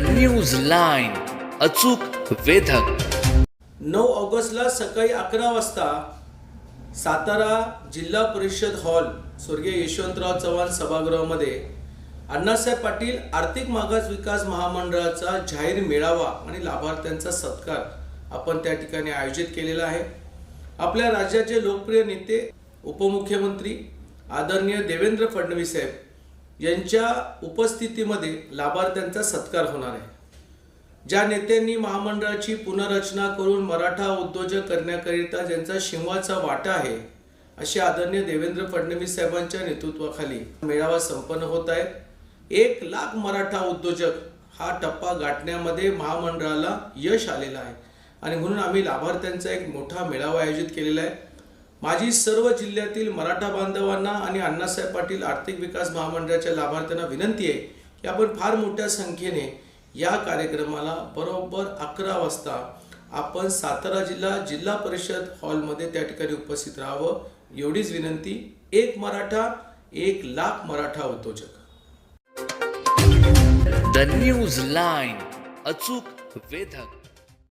News line अचूक वेधक. नऊ ऑगस्टला सकाळी अकरा वाजता सातारा जिल्हा परिषद हॉल स्वर्गीय यशवंतराव चव्हाण सभागृहामध्ये अण्णासाहेब पाटील आर्थिक मागास विकास महामंडळाचा जाहीर मेळावा आणि लाभार्थ्यांचा सत्कार आपण त्या ठिकाणी आयोजित केलेला आहे. आपल्या राज्याचे लोकप्रिय नेते उपमुख्यमंत्री आदरणीय देवेंद्र फडणवीस साहेब यांच्या उपस्थितीमध्ये लाभार्थ्यांचा सत्कार होणार आहे. ज्या नेत्यांनी महामंडळाची पुनर्रचना करून मराठा उद्योजक करण्याकरिता ज्यांचा शिंवाचा वाटा आहे असे आदरणीय देवेंद्र फडणवीस साहेबांच्या नेतृत्वाखाली मेळावा संपन्न होत आहे. एक लाख मराठा उद्योजक हा टप्पा गाठण्यामध्ये महामंडळाला यश आलेलं आहे. आणि म्हणून आम्ही लाभार्थ्यांचा एक मोठा मेळावा आयोजित केलेला आहे. माझी सर्व जिल्ह्यातील मराठा बांधवांना आणि अण्णासाहेब पाटील आर्थिक विकास महामंडळाच्या लाभार्थ्यांना विनंती आहे की आपण फार मोठ्या संख्येने या कार्यक्रमाला बरोबर अकरा वाजता आपण सातारा जिल्हा जिल्हा परिषद हॉलमध्ये त्या ठिकाणी उपस्थित राहावं एवढीच विनंती. एक मराठा एक लाख मराठा होतो जग द न्यूज लाईन अचूक वेधक.